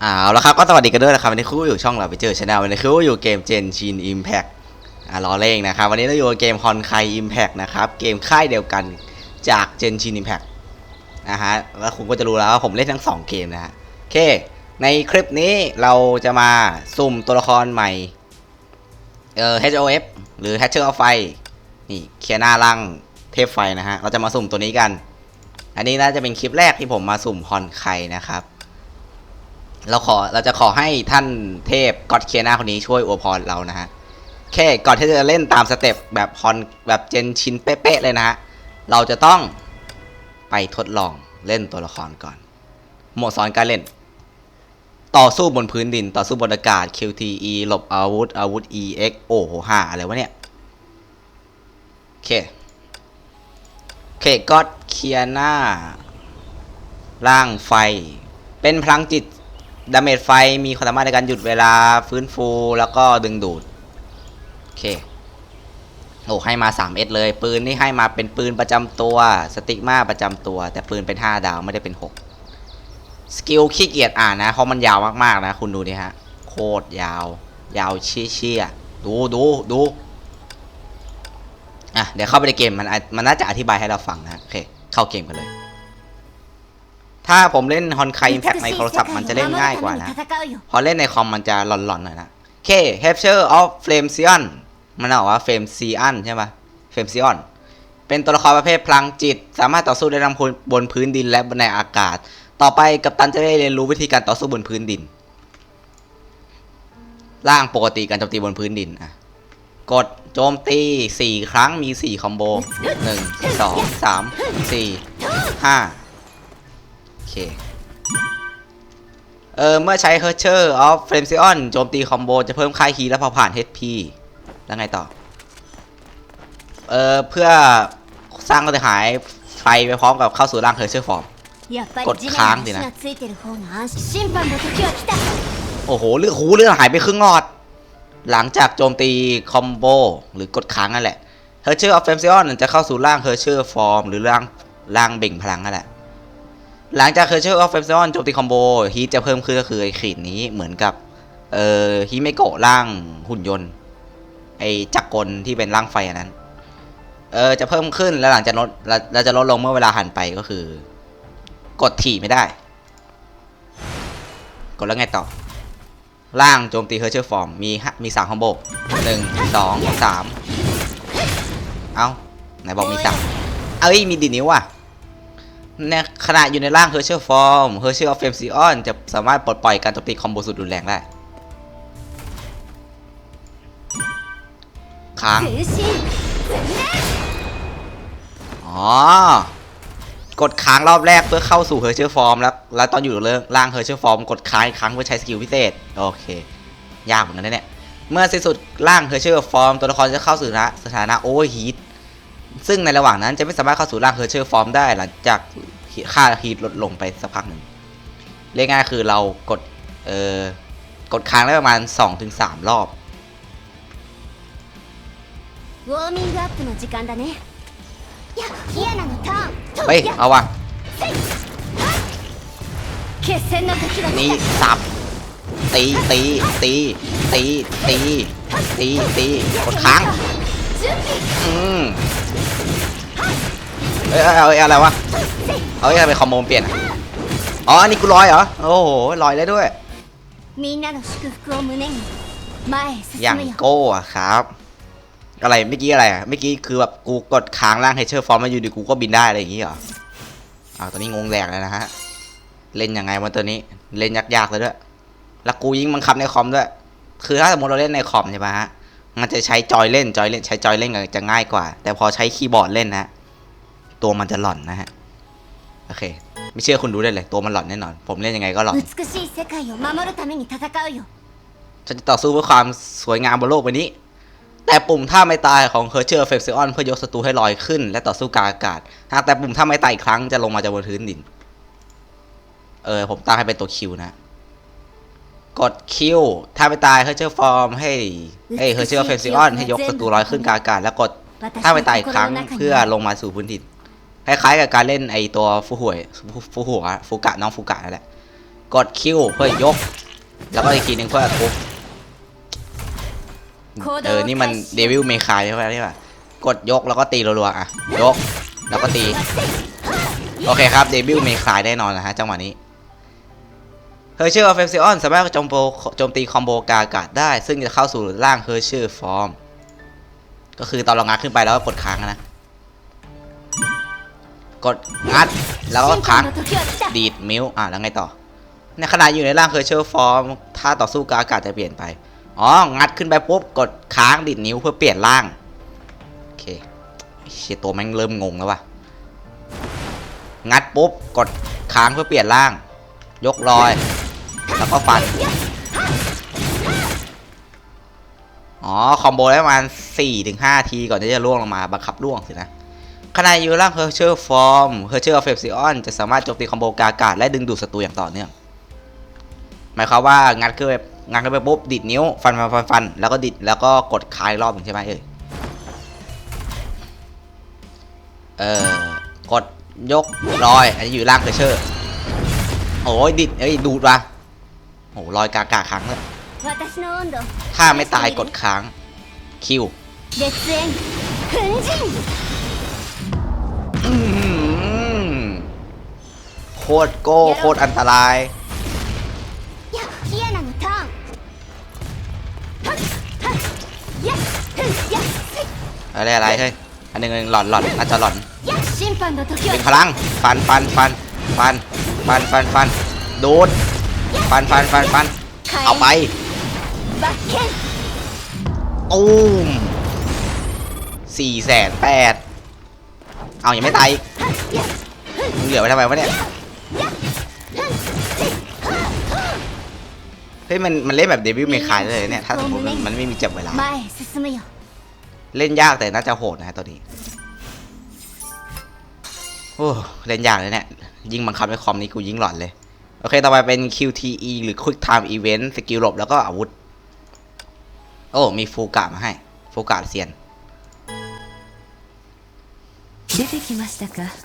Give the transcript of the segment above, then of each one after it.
เอาละครับก็สวัสดีกันด้วยนะครับวันนี้คู่อยู่ช่องเราไปเจอชาแนลวันนี้คู่อยู่เกม Gen Shin Impact อ่ารอเล่งนะครับ วันนี้เราอยู่เกมคอนไค Impact นะครับเกมค่ายเดียวกันจาก Gen Shin Impact นะฮะแล้วคุณก็จะรู้แล้วว่าผมเล่นทั้ง 2 เกมนะฮะโอเค ในคลิปนี้เราจะมาสุ่มตัวละครใหม่เอ่อ HOF หรือ Hatcher of Fire นี่เคียนาลังเทพไฟนะฮะเราจะมาสุ่มตัวนี้กัน อันนี้น่าจะเป็นคลิปแรกที่ผมมาสุ่มฮอนไคนะครับ เราขอเราจะขอให้ท่านเทพก็อดเคียนาคนนี้ช่วยอวยพรเรานะฮะแค่ก่อนที่จะเล่นตามสเต็ปแบบฮอนแบบเจนชินเป๊ะๆเลยนะฮะเราจะต้องไปทดลองเล่นตัวละครก่อน หมวดสอนการเล่น ต่อสู้บนพื้นดิน ต่อสู้บนอากาศ QTE หลบอาวุธ อาวุธ EX โอ้โหห่าอะไรวะเนี่ย โอเค โอเคก็อดเคียนาร่างไฟ เป็นพลังจิต ดาเมจไฟมีความสามารถในการหยุดเวลาฟื้นฟูแล้วก็ดึงดูด โอเค โอ้ให้มา 3S เลย ปืนนี่ให้มาเป็นปืนประจำตัว สติกมาประจำตัว แต่ปืนเป็น 5 ดาวไม่ได้เป็น 6 สกิลขี้เกียจอ่านนะ เพราะมันยาวมากๆนะ คุณดูดิฮะ โคตรยาว ยาวเชี่ยๆดูดูดูอะเดี๋ยวเข้าไปในเกมมันมันน่าจะอธิบายให้เราฟังนะ โอเค เข้าเกมกันเลย ถ้าผมเล่นฮอนไคอิมแพ t ในโทรศัพท์มันจะเล่นง่ายกว่านะ พอเล่นในคอมมันจะหลอนๆหน่อยนะโอเค Capture of Flame Sion มันบอกว่า Flame Sion ใช่ปะ Flame Sion เป็นตัวละครประเภทพลังจิต สามารถต่อสู้ได้ทั้งบนพื้นดินและในอากาศ ต่อไปกัปตันจะได้เรียนรู้วิธีการต่อสู้บนพื้นดิน ร่างปกติการโจมตีบนพื้นดินอะกดโจมตี 4 ครั้งมี 4 คอมโบ 1 2 3 4 5โอ เคเออเมื่อใช้เฮอร์เชอร์ออฟเฟรมซิออนโจมตีคอมโบจะเพิ่มค่าฮีและพอผ่าน HP แล้วไงต่อ เออเพื่อสร้างกระหายไฟไปพร้อมกับเข้าสู่ร่างเฮอร์เชอร์ฟอร์มกดค้างสินะ โอ้โหเลือดหูเลือดหายไปครึ่งหอด หลังจากโจมตีคอมโบหรือกดค้างนั่นแหละ Hercher of f l a มซิออนจะเข้าสู่ร่างเฮอร์เชอร์ฟอร์มหรือร่างร่างเบ่งพลังนั่นแหละ หลังจาก h e r c h e r of f l a m e s i o n โจมตีคอมโบฮีจะเพิ่มขึ้นก็คือไอขีดนี้เหมือนกับ เอ่อฮิเมโกะร่างหุ่นยนต์ ไอจักรกลที่เป็นร่างไฟอันนั้น เออจะเพิ่มขึ้นแล้วหลังจากลดเราจะลดลงเมื่อเวลาหันไปก็คือ กดถี่ไม่ได้ กดแล้วไงต่อ ร่างโจมตีเฮอร์เชอร์ฟอร์มมีฮะมีสามคอมโบหนึ่งสองสามเอาไหนบอกมีสามเอ้ยมีดีดนิ้วอะ ในขณะอยู่ในร่างเฮอร์เชอร์ฟอร์มเฮอร์เชอร์ออฟเฟมซิออนจะสามารถปลดปล่อยการโจมตีคอมโบสุดรุนแรงได้ค้างอ๋อกดค้างรอบแรกเพื่อเข้าสู่เฮอร์เชอร์ฟอร์มแล้ว แล้วตอนอยู่เรื่องล่างเฮอร์เชอร์ฟอร์มกดค้างอีกครั้งเพื่อใช้สกิลพิเศษ โอเค ยากเหมือนกันนะเนี่ย เมื่อสิ้นสุดร่างเฮอร์เชอร์ฟอร์มตัวละครจะเข้าสู่นะสถานะโอเวอร์ฮีท ซึ่งในระหว่างนั้นจะไม่สามารถเข้าสู่ร่างเฮอร์เชอร์ฟอร์มได้หลังจากค่าฮีทลดลงไปสักพักหนึ่งเรียกง่ายคือเรากดเอ่อกดค้างได้ประมาณ 2-3 รอบเฮ้ยเอาวะนี่สับตีตีตีตีตีตีตีกดค้างอืม เอ้ยเอาเอาเอาอะไรวะ เอาไอ้ทำไมคอมโบมันเปลี่ยนอะอ๋อ อันนี้กูลอยเหรอ โอ้โหลอยได้ด้วย みんなの祝福を胸に前へ อย่าง 進むよ โก้อะครับ อะไรเมื่อกี้อะไรอะเมื่อกี้คือแบบกูกดค้างล่างเฮเชอร์ฟอร์มมาอยู่ดีกูก็บินได้อะไรอย่างงี้เหรออ้าวตอนนี้งงแหลกเลยนะฮะ เล่นยังไงมันตัวนี้ เล่นยากๆเลยด้วย แล้วกูยิ่งบังคับในคอมด้วย คือถ้าสมมติเราเล่นในคอมใช่ปะฮะ มันจะใช้จอยเล่นจอยเล่นใช้จอยเล่นกันจะง่ายกว่า แต่พอใช้คีย์บอร์ดเล่นนะ ตัวมันจะหล่อนนะฮะ โอเค ไม่เชื่อคุณดูได้เลย ตัวมันหล่อนแน่นอน ผมเล่นยังไงก็หล่อนฉันจะต่อสู้เพื่อความสวยงามบนโลกใบนี้ แต่ปุ่มท่าไม่ตายของเฮอร์เชอร์เฟมซิออนเพื่อยกศัตรูให้ลอยขึ้น และต่อสู้กาอากาศ หากแต่ปุ่มท่าไม่ตายอีกครั้งจะลงมาจากบนพื้นดิน เออ ผมตั้งให้เป็นตัวคิวนะ กดคิวท่าไม่ตายเฮอร์เชอร์ฟอร์มให้เอ้เคอร์เชอร์เฟมซิออนให้ยกศัตรูลอยขึ้นกาอากาศ แล้วกดท่าไม่ตายอีกครั้งเพื่อลงมาสู่พื้นดิน คล้ายๆกับการเล่นไอตัวฟูหวยฟูหัวฟูกะน้องฟูกะนั่นแหละ กดคิวเพื่อยก แล้วก็อีกทีหนึ่งเพื่อทุบเออ นี่มันเดวิลเมคายใช่ไหมนี่ป่ะกดยกแล้วก็ตีรัวๆอะ ยก แล้วก็ตี โอเคครับ เดวิลเมคายแน่นอนนะฮะจังหวะนี้เฮอร์เชอร์เฟเซิออนสามารถโจมโปโจมตีคอมโบกากาดได้ ซึ่งจะเข้าสู่ร่างเฮอร์เชอร์ฟอร์ม ก็คือตอนเรางัดขึ้นไปแล้วกดค้างนะ กดงัดแล้วก็ค้างดีดมิวอะแล้วไงต่อ ในขณะอยู่ในร่างเคยเชอร์ฟอร์มถ้าต่อสู้กับอากาศจะเปลี่ยนไปอ๋องัดขึ้นไปปุ๊บกดค้างดีดนิ้วเพื่อเปลี่ยนร่างโอเคเียตัวแม่งเริ่มงงแล้วว่ะงัดปุ๊บกดค้างเพื่อเปลี่ยนร่าง ยกลอย แล้วก็ฟันอ๋อ คอมโบได้ประมาณ4-5 ทีก่อนที่จะล่วงลงมา บังคับล่วงสินะ ขณะอยู่ล่างเฮอร์เชอร์ฟอร์มเฮอร์เชอร์ออฟเฟปซิออนจะสามารถโจมตีคอมโบกากาศและดึงดูดศัตรูอย่างต่อเนื่องหมายความว่างัดเครื่องงัดเข้าไปปุ๊บดิดนิ้วฟันฟันฟันฟันแล้วก็ดิดแล้วก็กดคลายรอบหนึ่งใช่ไหมเอ่ยเออกดยกลอย อันนี้อยู่ล่างเฮอร์เชอร์โอ้ยดิดเอ้ยดูดว่ะโอ้ลอยกากาค้างเลยถ้าไม่ตายกดค้างคิว โคตรโก้โคตรอันตรายอะไรอะไรเฮ้ยอันหนึ่งหลอนหลอนน่าจะหลอนเป็นพลังฟันฟันฟันฟันฟันฟันฟันโดนฟันฟันฟันฟันเอาไปอูมสี่แสนแปดเอายังไม่ตายมึงเหลือไปทำไมวะเนี่ย เฮ้ยมันมันเล่นแบบเดวิลเมคายเลยเนี่ย ถ้าสมมติมันไม่มีจับเวลา เล่นยากแต่น่าจะโหดนะตัวนี้ โอ้เล่นยากเลยเนี่ย ยิงบังคับในคอมนี้กูยิงหลอนเลย โอเค ต่อไปเป็น QTE หรือ Quick Time Event สกิลหลบแล้วก็อาวุธ โอ้ มีฟูกะมาให้ ฟูกะเซียน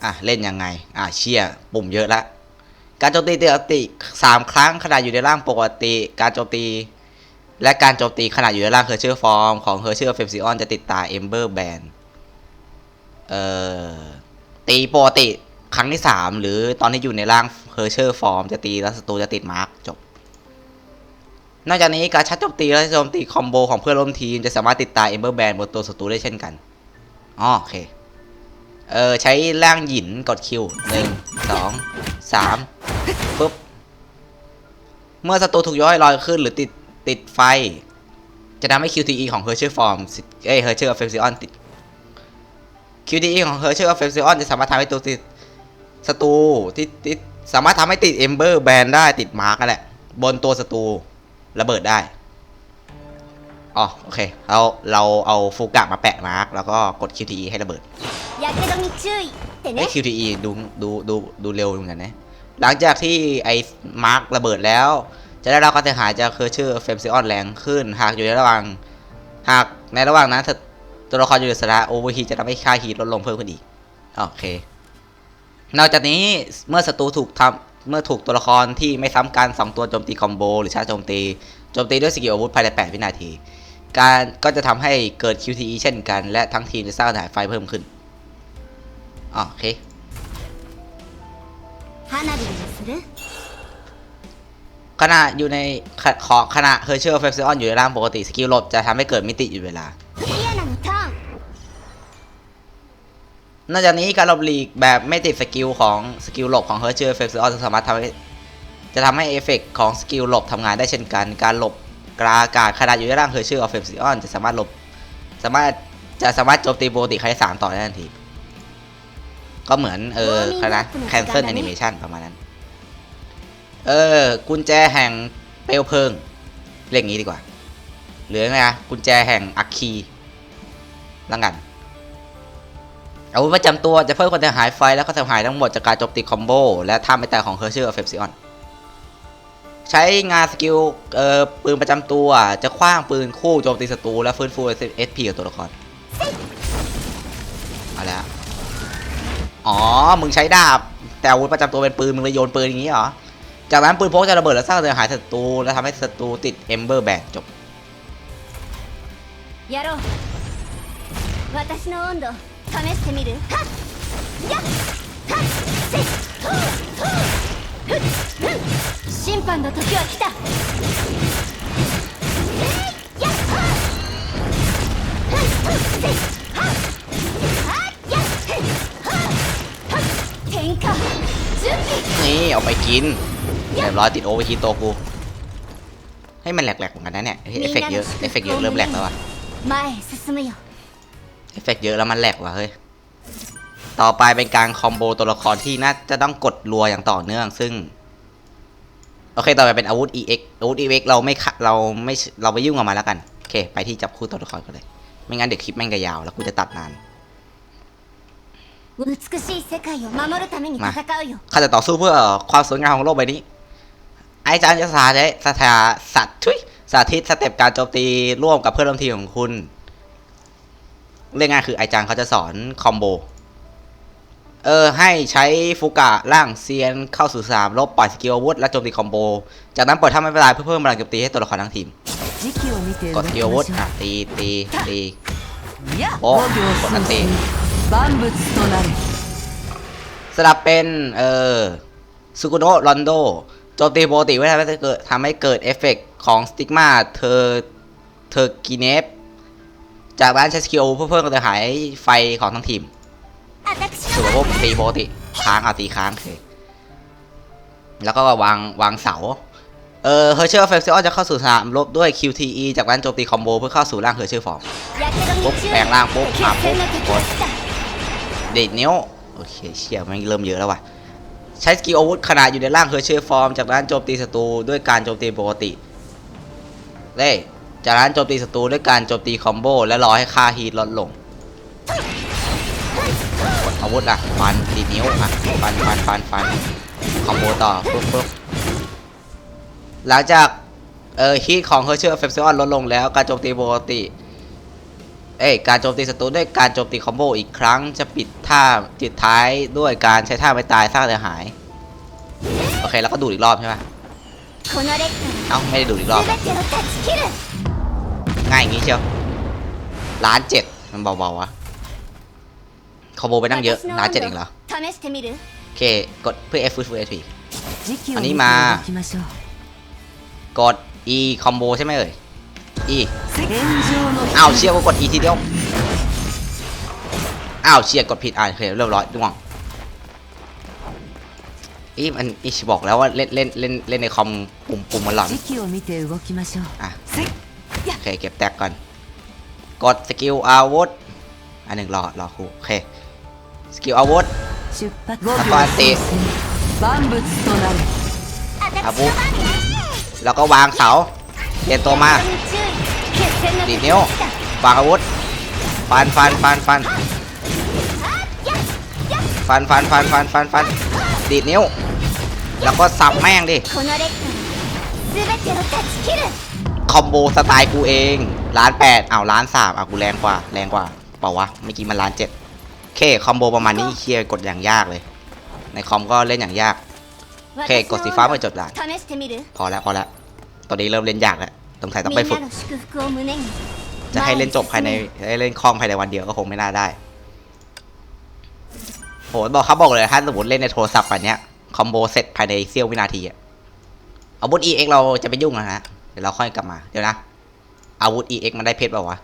อะ เล่นยังไง อะเชียปุ่มเยอะละ การโจมตีปกติสามครั้งขณะอยู่ในร่างปกติ การโจมตี และการโจมตีขณะอยู่ในร่างเฮอร์เชอร์ฟอร์มของเฮอร์เชอร์เฟมซิออนจะติดตาเอมเบอร์แบนเอ่อตีปกติครั้งที่ 3 หรือตอนที่อยู่ในร่างเฮอร์เชอร์ฟอร์มจะตีแล้วศัตรูจะติดมาร์กจบ นอกจากนี้การชัดโจมตีและโจมตีคอมโบของเพื่อนร่วมทีมจะสามารถติดตาเอมเบอร์แบนบนตัวศัตรูได้เช่นกันอ๋อโอเค เออใช้ร่างหยินกดคิวหนึ่งสองสามปุ๊บ เมื่อศัตรูถูกย้อยลอยขึ้นหรือติดติดไฟ จะทำให้ QTE ของ Herschel Form เอ้ย Herschel of Felsion ติด QTE ของ Herschel of Felsion จะสามารถทำให้ตัวติดศัตรูที่ติดสามารถทำให้ติด Ember Band ได้ติดมาร์กนั่นแหละ บนตัวศัตรูระเบิดได้ อ๋อโอเคเราเราเอาฟูกะมาแปะมาร์กแล้วก็กด QTE ให้ระเบิดอยาเกดมีชื่อเจุนไห้ QTE ดูดูดูดูเร็วเหมือนกันนะหลังจากที่ไอ้มาร์กระเบิดแล้ว จะได้รับคามเสียหายจากเคอร์เชอร์เฟมซิออนแรงขึ้น หากอยู่ในระหว่างหากในระหว่างนั้นตัวละครอยู่ในสระโอเวอร์ฮีจะทำให้ค่าฮีทลดลงเพิ่มขึ้นอีกโอเคนอกจากนี้เมื่อศัตรูถูกทำเมื่อถูกตัวละครที่ไม่ซ้ำกัน2ตัวโจมตีคอมโบหรือชาโจมตีโจมตีด้วยสกิลอาวุธภายใน 8 วินาที การก็จะทำให้เกิด QTE เช่นกัน และทั้งทีมจะสร้างฐานไฟเพิ่มขึ้นโอเคขณะอยู่ในขอขณะเฮอร์เชอร์เฟสซออนอยู่ในร่างปกติสกิลลบจะทำให้เกิดมิติอยู่เวลานอกจากนี้การหลบหลีกแบบไม่ติดสกิลของสกิลหลบของเฮอร์เชอร์เฟสซออนจะสามารถทำให้จะทำให้เอฟเฟกของสกิลหลบทำงานได้เช่นกัน การหลบ กราอากาศขณะอยู่ในร่างเฮอร์เชอร์เฟสซิออนจะสามารถหลบสามารถจะสามารถโจมตีปกติครั้งที่สามต่อได้ทันที ก็เหมือนเออคณะ cancel animation ประมาณนั้น เออ กุญแจแห่งเปลวเพลิง เรียกงี้ดีกว่า หรือไงนะกุญแจแห่งอัคคีลังกัน อาวุธประจำตัวจะเพิ่มความเสียหายไฟ และความเสียหายทั้งหมดจากการโจมตีคอมโบ และท่าไม่ตายของเฮอร์เชอร์เฟปซิออน ใช้งานสกิลเอ่อปืนประจำตัวจะคว้างปืนคู่โจมตีศัตรูและฟื้นฟู SP กับตัวละครเอาละอ๋อ มึงใช้ดาบ แต่อาวุธประจำตัวเป็นปืน มึงเลยโยนปืนอย่างนี้เหรอ จากนั้นปืนพกจะระเบิดและสร้างเสียหายศัตรูและทำให้ศัตรูติดเอมเบอร์แบนจบ やろう私の温度試してみるはっやっはっせいふうふうふっふっ 審判の時は来たえいやっはっふっふっせいはっはっやっへっはっはっ天下準備 นี่เอาไปกินเรียบร้อยติดโอเวอร์คีตัวกู ให้มันแหลกๆเหมือนกันนะเนี่ยเฮ้ยเอฟเฟกต์เยอะเอฟเฟกต์เยอะเริ่มแหลกแล้วว่ะ 前へ進むよ เอฟเฟกต์เยอะแล้วมันแหลกว่ะเฮ้ย ต่อไปเป็นการคอมโบตัวละครที่น่าจะต้องกดรัวอย่างต่อเนื่อง ซึ่ง โอเค ต่อไปเป็นอาวุธ EX อาวุธ EX เราไม่เราไม่เราไปยุ่งกับมันแล้วกัน โอเค ไปที่จับคู่ตัวละครกันเลย ไม่งั้นเดี๋ยวคลิปแม่งจะยาว แล้วกูจะตัดนานมาข้าจะต่อสู้เพื่อความสวยงามของโลกใบนี้ ไอจารย์จะสาธิตสถาสัตว์ทุยสาธิตสเต็ปการโจมตีร่วมกับเพื่อนร่วมทีมของคุณ เรื่องง่ายคือไอจารเขาจะสอนคอมโบ เออให้ใช้ฟูกะล่างเซียนเข้าสู่สามลบปล่อยสกิลอาวุธและโจมตีคอมโบ จากนั้นปล่อยท่าไม่เป็นไรเพื่อเพิ่มพลังโจมตีให้ตัวละครทั้งทีมกดสกิลอาวุธอะตีตีตีโอ้กดอันตีสลับเป็นเออซูกุโนะรอนโดโจมตีปกติไม่ทำให้เกิดทำให้เกิดเอฟเฟกของสติกมาเธอเธอกีเนฟจากนั้นใช้สกิลเพื่อเพิ่มกระหายไฟของทั้งทีม สูบบุาพกตีโบติค้างอะตีค้างแล้วก็วางวางเสา เออเฮอร์เชอร์เฟลซิออนจะเข้าสู่สนามลบด้วย QTE จากนั้นโจมตีคอมโบเพื่อเข้าสู่ร่างเฮอร์เชอร์ฟอร์มปุ๊บแปลงร่างปุ๊บขาปุ๊บกดเด็ดเนี้ยโอเคเชี่ยมันเริ่มเยอะแล้วว่ะ ใช้สกิลอาวุธขนาดอยู่ในร่างเฮอร์เชอร์ฟอร์มจากนั้นโจมตีศัตรูด้วยการโจมตีปกติเล่จากนั้นโจมตีศัตรูด้วยการโจมตีคอมโบและรอให้ค่าฮีทลดลง อาวุธอะฟันตีนิ้วอะฟันฟันฟันฟันคอมโบต่อปุ๊บปุ๊บหลังจากเออฮีทของเฮอร์เชอร์เฟมซิออนลดลงแล้วการโจมตีปกติเอ้ยการโจมตีศัตรูด้วยการโจมตีคอมโบอีกครั้งจะปิดท่าจิดท้ายด้วยการใช้ท่าไม่ตายสร้างเสียหาย โอเค แล้วก็ดูอีกรอบใช่ไหมเอ้าไม่ได้ดูอีกรอบ ง่ายอย่างนี้เชียวล้านเจ็ดมันเบาๆวะ คอมโบไปนั่งเยอะล้าเจ็ดเองเหรอ โอเค กดเพื่อ F ฟื้ฟู HP อันนี้มา กด E คอมโบใช่ไหมเอ่ย E อ้าวเชียร์กด E ทีเดียว อ้าวเชียร์กดผิดอ่านโอเคเรียบร้อยด่วงอีมันอีชบอกแล้วว่าเล่นเล่นเล่นเล่นในคอมปุ่มปุ่มมันหลอนอะโอเคเก็บแตกก่อน กดสกิลอาวุธอันหนึ่งรอรอครูโอเค สกิลอาวุธแล้วก็ตะอาวุธแล้วก็วางเสาเปลี่ยนตัวมาดีนิ้ววางอาวุธฟันฟันฟันฟันฟันฟันฟันฟันฟันฟันดีนิ้ว แล้วก็สับแม่งดิ คอมโบสไตล์กูเองล้านแปดเอาล้านสามเอากูแรงกว่า แรงกว่าเปล่าวะเมื่อกี้มันล้านเจ็ด เคคอมโบประมาณนี้เคียกดอย่างยากเลย ในคอมก็เล่นอย่างยากโอเคกดสีฟ้าไพื่จดด่านพอแล้วพอแล้วตอนนี้เริ่มเล่นยากแล้วต้องสัยต้องไปฝึก จะให้เล่นจบภายในให้เล่นคล่องภายในวันเดียวก็คงไม่น่าได้โหบอกเขาบอกเลยถ้าสมมติเล่นในโทรศัพท์แบบนี้คอมโบเสร็จภายในเสี้ยววินาทีอะอาวุธ EX เราจะไปยุ่งนะฮะเดี๋ยวเราค่อยกลับมาเดี๋ยวนะอาวุธ EX มันได้เพชรเปล่าวะ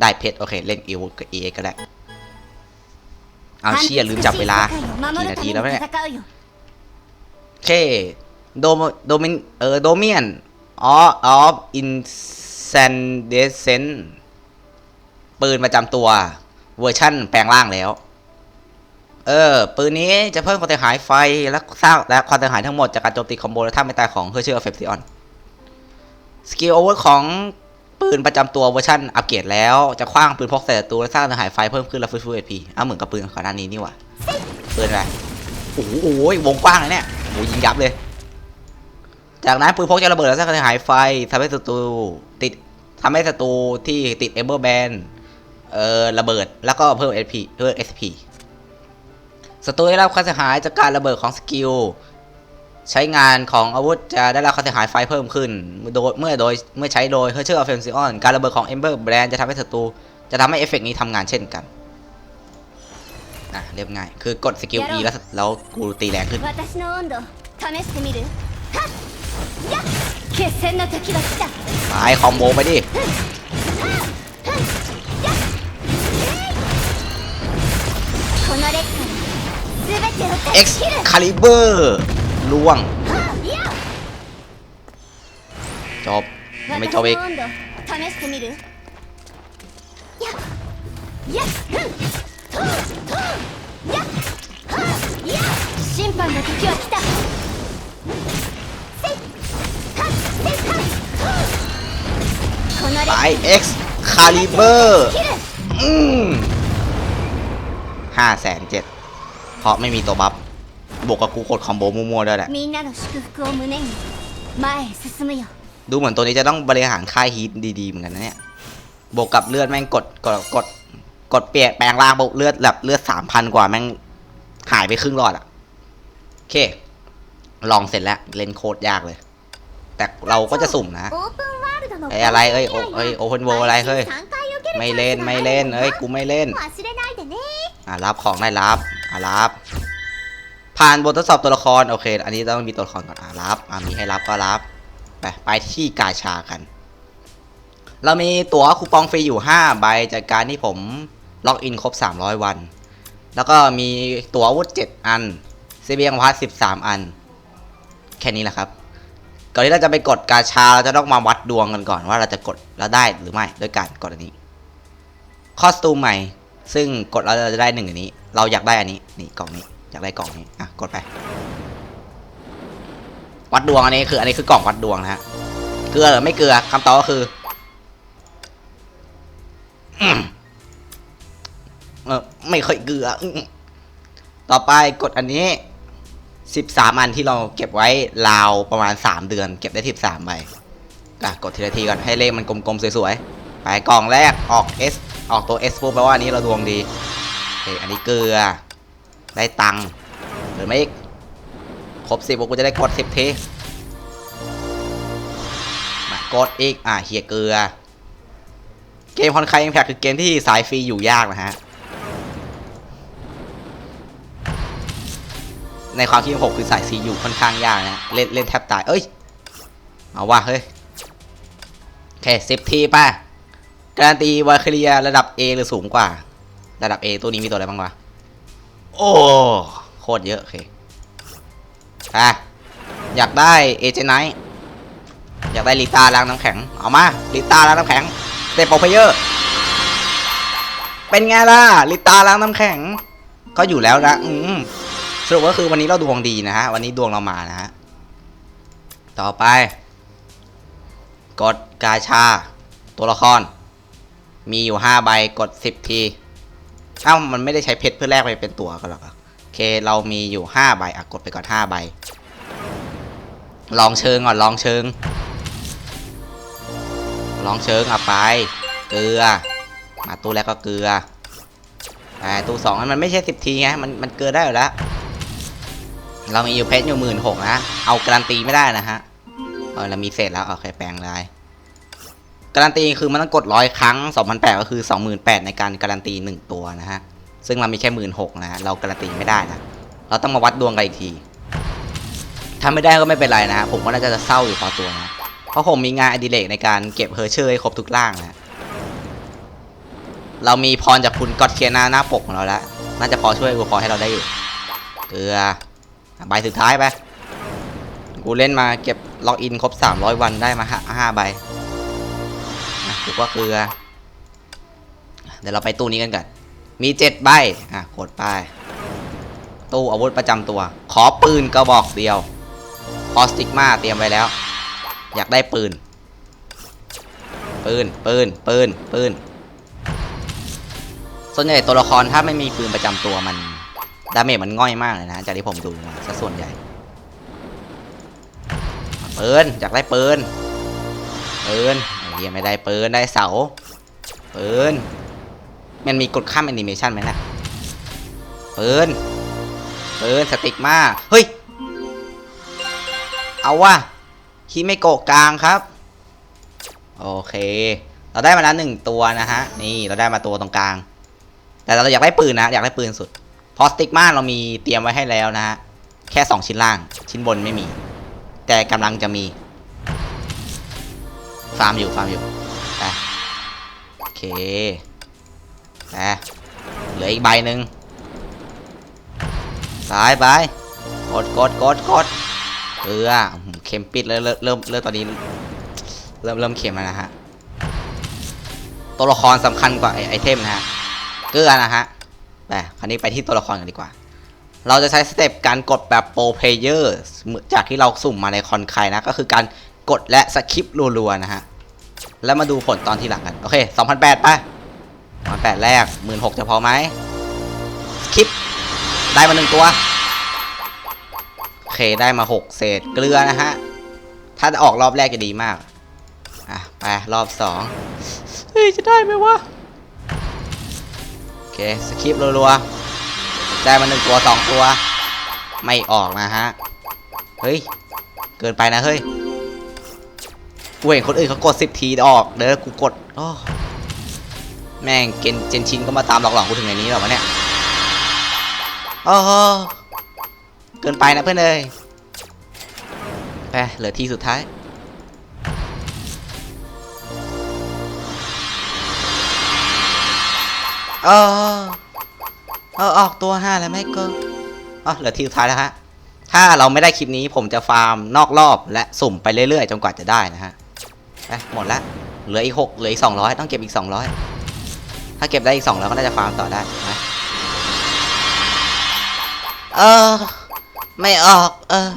ได้เพชรโอเค เล่นอาวุธ EX ก็ได้ เอาเชียลืมจับเวลากี่นาทีแล้วเนี่ยโอเคโดมโดมินเออโดเมียนออออฟอินเซนเดเซนปืนประจำตัวเวอร์ชั่นแปลงร่างแล้ว เออ ปืนนี้จะเพิ่มความเสียหายไฟ และสร้างและความเสียหายทั้งหมดจากการโจมตีคอมโบและท่าไม่ตายของเฮอร์เชอร์เฟปซิออนสกิลโอเวอร์ของ ปืนประจำตัวเวอร์ชันอัปเกรดแล้ว จะคว้างปืนพกใส่ศัตรูและสร้างความเสียหายไฟเพิ่มขึ้นและฟื้นฟูเอพีอ้าเหมือนกับปืนก่อนหน้านี้นี่หว่าปืนอะไรโอ้โหวงกว้างเลยเนี่ยโอ้ยิงยับเลย จากนั้นปืนพกจะระเบิดแล้วสร้างกระหายไฟทำให้ศัตรูติดทำให้ศัตรูที่ติดเอเบอร์แบนเอ่อระเบิดแล้วก็เพิ่ม SP เพิ่ม SP ศัตรูได้รับความเสียหายจากการระเบิดของสกิล ใช้งานของอาวุธจะได้รับความเสียหายไฟเพิ่มขึ้น โดยเมื่อโดยเมื่อใช้โดยเฮอร์เชอร์ออฟเฟนซิออนการระเบิดของเอมเบอร์แบรนด์จะทำให้ศัตรูจะทำให้เอฟเฟกนี้ทำงานเช่นกันอะเรียบง่าย คือกดสกิล E แล้วแล้วกูตีแรงขึ้นตายคอมโบไปดิเอ็กซ์คาลิเบอร์ ล่วง いや จบ ไม่ 私 จบ の อีก 温度試してみるやっやっふんとうとうやっはっやっ審判の時は来たせいはっせいはっとうこの劣 ไป 化に X คาลิเบอร์ 切る อืมห้าแสนเจ็ดเพราะไม่มีตัวบัฟ บวกกับกูกดคอมโบมั่วๆด้วยแหละดูเหมือนตัวนี้จะต้องบริหารค่ายฮีทดีๆเหมือนกันนะเนี่ยบวกกับเลือดแม่งกดกดกดกดเปลี่ยนแปลงร่างบวกเลือดแบบเลือดสามพันกว่าแม่งหายไปครึ่งรอดอะโอเค ลองเสร็จแล้วเล่นโคตรยากเลย แต่เราก็จะสุ่มนะไอ้อะไรเอ้ยโอ้ยโอเพนโวอะไรเฮ้ยไม่เล่นไม่เล่นเอ้ยกูไม่เล่นอะรับของได้รับอะรับ ผ่านบททดสอบตัวละครโอเค อันนี้ต้องมีตัวละครก่อนอ่ารับอ่ามีให้รับก็รับไปไปที่กาชากัน เรามีตั๋วคูปองฟรีอยู่ 5 ใบจากการที่ผมล็อกอินครบ 300 วัน แล้วก็มีตั๋วอาวุธ7อันเซเบียงพัส13 อัน แค่นี้แหละครับก่อนที่เราจะไปกดกาชาเราจะต้องมาวัดดวงกันก่อนว่าเราจะกดแล้วได้หรือไม่ด้วยการกดอันนี้คอสตูมใหม่ ซึ่งกดแล้วเราจะได้หนึ่งอันนี้ เราอยากได้อันนี้นี่กล่องนี้ อยากได้กล่องนี้ อะ กดไป วัดดวงอันนี้คือ อันนี้คือกล่องวัดดวงนะฮะ เกลือหรือไม่เกลือคำตอบก็คือเออไม่ค่อยเกลือ ต่อไปกดอันนี้สิบสามอันที่เราเก็บไว้ราวประมาณสามเดือน เก็บได้สิบสามใบอะกดทีละทีก่อนให้เลขมันกลมๆสวยๆ ไปกล่องแรกออก S ออกตัว S ปุ๊บแปลว่าอันนี้เราดวงดีโอเคอันนี้เกลือ ได้ตังค์หรือไม่อีก ครบสิบกูจะได้กดสิบทีมากดอีก อะเฮียเกลือ เกมคอนไคอิมแพคคือเกมที่สายฟรีอยู่ยากนะฮะ ในความคิดของผมคือสายฟรีอยู่ค่อนข้างยากนะ เล่นเล่นแทบตาย เอ้ย เอาว่ะเฮ้ย โอเคสิบทีป่ะการันตีวาคเรียระดับ A หรือสูงกว่า ระดับ A ตัวนี้มีตัวอะไรบ้างวะ โอ้โคตรเยอะโอเคอะอยากได้เอเจนไนอยากได้ลิตาล้างน้ำแข็ง เอามาลิตาล้างน้ำแข็งเตะโปรเพเยอร์ เป็นไงล่ะลิตาล้างน้ำแข็ง ก็อยู่แล้วนะอืมสรุปก็คือวันนี้เราดวงดีนะฮะ วันนี้ดวงเรามานะฮะ ต่อไป กดกาชา ตัวละคร มีอยู่ห้าใบกดสิบที อ้ามันไม่ได้ใช้เพชรเพื่อแลกไปเป็นตัวกันหรอกโอเคเรามีอยู่ห้าใบอะกดไปก่อนห้าใบลองเชิงก่อนลองเชิง ลองเชิงเอาไป เกลือ มาตู้แรกก็เกลือแต่ตู้สองมันไม่ใช่สิบทีไงมันมันเกลือได้อยู่แล้วเรามีอยู่เพชรอยู่หมื่นหกนะเอาการันตีไม่ได้นะฮะเออเรามีเศษแล้วโอเคแปลงได้ การันตีคือมันต้องกดร้อยครั้ง 2008 ก็คือ 28,000 ในการการันตีหนึ่งตัวนะฮะ ซึ่งเรามีแค่หมื่นหกนะฮะ เราการันตีไม่ได้นะ เราต้องมาวัดดวงกันอีกที ถ้าไม่ได้ก็ไม่เป็นไรนะฮะผมก็น่าจะเศร้าอยู่พอตัวนะ เพราะผมมีงานอดิเรกในการเก็บเฮอร์เชอร์ให้ครบทุกร่างนะ เรามีพรจากคุณก็อตเคียนาหน้าปกของเราแล้ว น่าจะพอช่วยกูพอให้เราได้อยู่ เกลือใบสุดท้ายไป กูเล่นมาเก็บล็อกอินครบ 300 วันได้มาห้าห้าใบ อะกูก็เกลือ เดี๋ยวเราไปตู้นี้กันก่อน มีเจ็ดใบ อะกดไป ตู้อาวุธประจำตัว ขอปืนกระบอกเดียวพอสติกมาเตรียมไว้แล้ว อยากได้ปืน ปืน ปืน ปืน ปืน ส่วนใหญ่ตัวละครถ้าไม่มีปืนประจำตัวมันดาเมจมันง่อยมากเลยนะ จากที่ผมดูมาซะส่วนใหญ่ ปืน อยากได้ปืน ปืน เหี้ยไม่ได้ปืนได้เสาปืนมันมีกดข้ามแอนิเมชันไหมนะปืนปืนสติกมาเฮ้ย เอาว่ะคิไม่โกะกลางครับ โอเค เราได้มาแล้วหนึ่งตัวนะฮะ นี่เราได้มาตัวตรงกลาง แต่เราอยากได้ปืนนะ อยากได้ปืนสุดพราะสติกมาเรามีเตรียมไว้ให้แล้วนะฮะ แค่สองชิ้นล่าง ชิ้นบนไม่มี แต่กำลังจะมี ฟาร์มอยู่ฟาร์มอยู่ไปโอเคไปเหลืออีกใบหนึ่งสายไปกดกดกดกดเก้อเข็มปิดเลยเริ่มเริ่มเริ่มตอนนี้ เริ่มเริ่มเข็มแล้วนะฮะตัวละครสำคัญกว่าไอไอเทมนะฮะเกลือนะฮะไปคราวนี้ไปที่ตัวละครกันดีกว่า เราจะใช้สเต็ปการกดแบบโปรเพเยอร์จากที่เราสุ่มมาในคอนไคนะก็คือการ กดและสคิปรัวๆนะฮะ แล้วมาดูผลตอนที่หลังกัน โอเค 2008ไป2008 แรก 16,000จะพอไหมสคิป ได้มาหนึ่งตัว โอเค ได้มา 6 เศษเกลือนะฮะ ถ้าออกรอบแรกจะดีมาก อะ ไป รอบ 2 เฮ้ย จะได้ไหมวะ โอเคสคิปรัวๆ ได้มาหนึ่งตัวสองตัว ไม่ออกนะฮะ เฮ้ย เกินไปนะเฮ้ย กูเห็นคนอื่นเขากดสิบทีออกเด้อกูกดโอ้แม่งเกนเจนชินก็มาตามหลอกหลอนกูถึงในนี้หรอวะเนี่ยโอ้โหเกินไปนะเพื่อนเอ้ยไปเหลือทีสุดท้ายเออเออออกตัวห้าแล้วไม่ก็อ๋อเหลือทีสุดท้ายแล้วฮะถ้าเราไม่ได้คลิปนี้ผมจะฟาร์มนอกรอบและสุ่มไปเรื่อยๆ จนกว่าจะได้นะฮะ ไปหมดละเหลืออีกหกเหลืออีกสองร้อยต้องเก็บอีกสองร้อยถ้าเก็บได้อีกสองร้อยก็น่าจะฟาร์มต่อได้นะเออ ไม่ออก เออ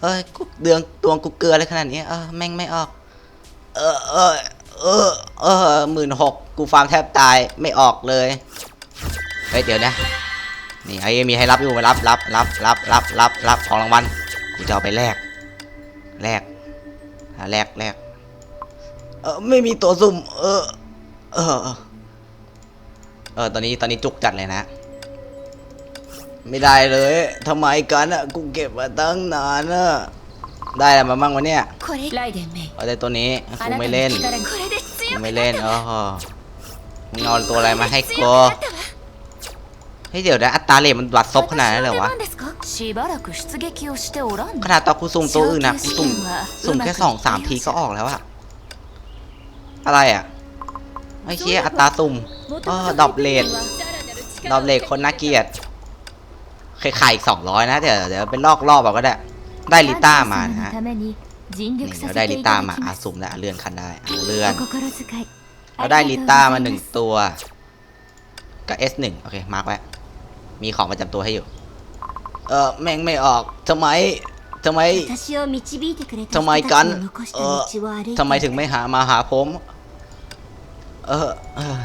เอ้ยกูเดืองดวงกูเกลืออะไรขนาดนี้เออแม่งไม่ออก เออเออเออเออหมื่นหกกูฟาร์มแทบตายไม่ออกเลยเฮ้ยเดี๋ยวนะนี่ไอ้มีให้รับอยู่ไปรับรับรับรับรับรับรับของรางวัลกูจะเอาไปแลกแลก แลกแลกเออไม่มีตัวสุ่ม เออ เออ เออ ตอนนี้ตอนนี้จุกจัดเลยนะ ไม่ได้เลยทำไมกันอะกูเก็บมาตั้งนานอะได้อะไรมาบ้างวะเนี่ยเอาได้ตัวนี้กูไม่เล่นกูไม่เล่นอ๋อมึงอนตัวอะไรมาให้กูเฮ้ยเดี๋ยวนะอัตราเลทมันวัดซบขนาดนั้นเลยวะ しばらく出撃をしておらん ขนาดตอนกูสุ่มตัวอื่นนะกูสุ่ม สุ่มแค่สองสาม うまくい ทีก็ออกแล้วอะอะไรอะไอ้เชี่ยอัตราสุ่มเออดรอปเลทดรอปเลทคนน่าเกลียดเคยขายอีกสองร้อยนะ เดี๋ยวเดี๋ยวเป็นลอกรอบเอาก็ได้ ได้ลิต้ามานะฮะ ために尽 นี่ 力さ เดี๋ยว せ ได้ て ลิ い ต้า ただき มาอ่ะ ます สุ่มแล้วอ่ะเลื่อนคันได้อ่ะเลื่อน お心遣い เราได้ลิต้ามาหนึ่งตัวกับ S1 โอเค มาร์กไว้ มีของประจำตัวให้อยู่ เออแม่งไม่ออกทำไมทำไมทำไมกัน เออทำไมถึงไม่หามาหาผม เออเออ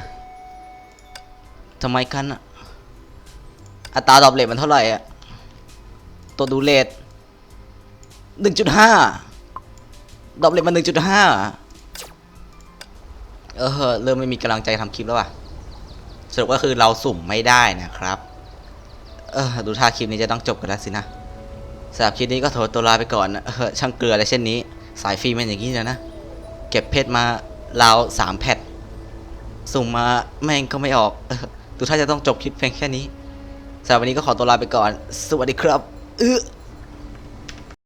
ทำไมกันอะอัตราดรอปเลทมันเท่าไหร่อะตัวดูเลทหนึ่งจุดห้าดรอปเลทมันหนึ่งจุดห้าเออเริ่มไม่มีกำลังใจทำคลิปแล้วอะสรุปก็คือเราสุ่มไม่ได้นะครับ เออดูท่าคลิปนี้จะต้องจบกันแล้วสินะสำหรับคลิปนี้ก็โถตัวลาไปก่อนนะเออช่างเกลืออะไรเช่นนี้ สายฟรีมันอย่างนี้นะนะ เก็บเพชรมาราวสามแพทสุ่มมาแม่งก็ไม่ออกดูท่าจะต้องจบคลิปเพียงแค่นี้สำหรับวันนี้ก็ขอตัวลาไปก่อน สวัสดีครับเออ